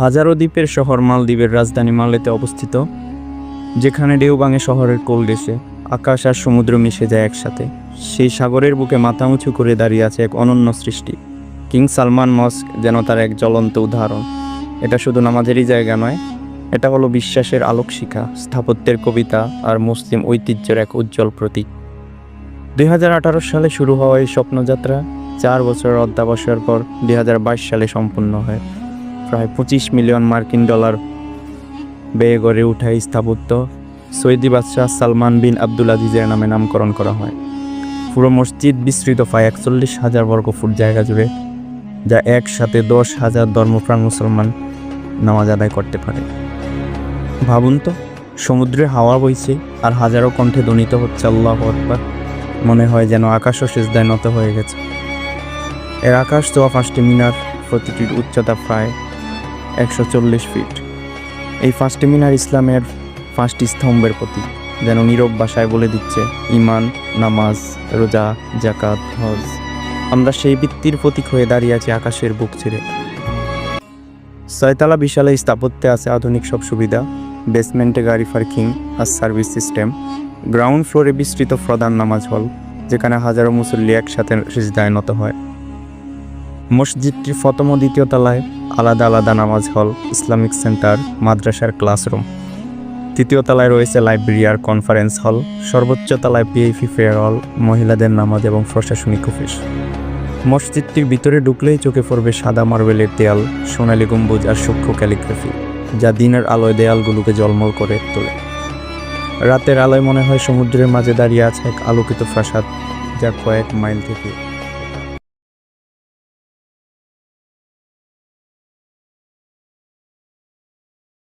হাজারো দ্বীপের শহর মালদ্বীপের রাজধানী মালেতে অবস্থিত, যেখানে ডেউবাঙে শহরের কোল দেশে আকাশ আর সমুদ্র মিশে যায় একসাথে। সেই সাগরের বুকে মাথা উঁচু করে দাঁড়িয়ে আছে এক অনন্য সৃষ্টি, কিং সালমান মস্ক যেন তার এক জ্বলন্ত উদাহরণ। এটা শুধু নামাজেরই জায়গা নয়, এটা হলো বিশ্বাসের আলোক শিখা, স্থাপত্যের কবিতা আর মুসলিম ঐতিহ্যের এক উজ্জ্বল প্রতীক। দুই হাজার আঠারো সালে শুরু হওয়া এই স্বপ্নযাত্রা চার বছরের অধ্যাবসায়ের পর দুই হাজার বাইশ সালে সম্পূর্ণ হয়। প্রায় পঁচিশ মিলিয়ন মার্কিন ডলার ব্যয়ে গড়ে ওঠা স্থাপত্য সৈদি বাদশাহ সালমান বিন আব্দুল আজিজের নামে নামকরণ করা হয়। পুরো মসজিদ বিস্তৃত প্রায় একচল্লিশ হাজার বর্গ ফুট জায়গা জুড়ে, যা একসাথে দশ হাজার ধর্মপ্রাণ মুসলমান নামাজ আদায় করতে পারে। ভাবুন তো, সমুদ্রে হাওয়া বইছে আর হাজারো কণ্ঠে ধ্বনিত হচ্ছে আল্লাহ আকবার, মনে হয় যেন আকাশও সেজদায় নত হয়ে গেছে। এর আকাশ ছোঁয়া পাঁচটি মিনার, প্রতিটির উচ্চতা প্রায় একশো চল্লিশ ফিট এই পাঁচটি মিনার ইসলামের পাঁচটি স্তম্ভের প্রতি যেন নীরব ভাষায় বলে দিচ্ছে ইমান নামাজ, রোজা জাকাত হজ। আমরা সেই ভিত্তির প্রতীক হয়ে দাঁড়িয়ে আছি আকাশের বুক ছেড়ে। ছয়তলা বিশাল স্থাপত্যে আছে আধুনিক সব সুবিধা। বেসমেন্টে গাড়ি পার্কিং, আর সার্ভিস সিস্টেম। গ্রাউন্ড ফ্লোরে বিস্তৃত প্রধান নামাজ হল, যেখানে হাজারো মুসল্লি একসাথে সিজদায় নত হয়। মসজিদটির প্রথম দ্বিতীয় তলায় আলাদা আলাদা নামাজ হল, ইসলামিক সেন্টার, মাদ্রাসার ক্লাসরুম। তৃতীয় তলায় রয়েছে লাইব্রেরি আর কনফারেন্স হল, সর্বোচ্চ তলায় পিএফি ফেয়ার হল, মহিলাদের নামাজ এবং প্রশাসনিক অফিস। মসজিদটির ভিতরে ঢুকলেই চোখে পড়বে সাদা মার্বেলের দেয়াল, সোনালী গম্বুজ আর সূক্ষ্ম ক্যালিগ্রাফি, যা দিনের আলোয় দেয়ালগুলোকে জলমল করে তোলে। রাতের আলোয় মনে হয় সমুদ্রের মাঝে দাঁড়িয়ে আছে এক আলোকিত প্রাসাদ, যা কয়েক মাইল থেকে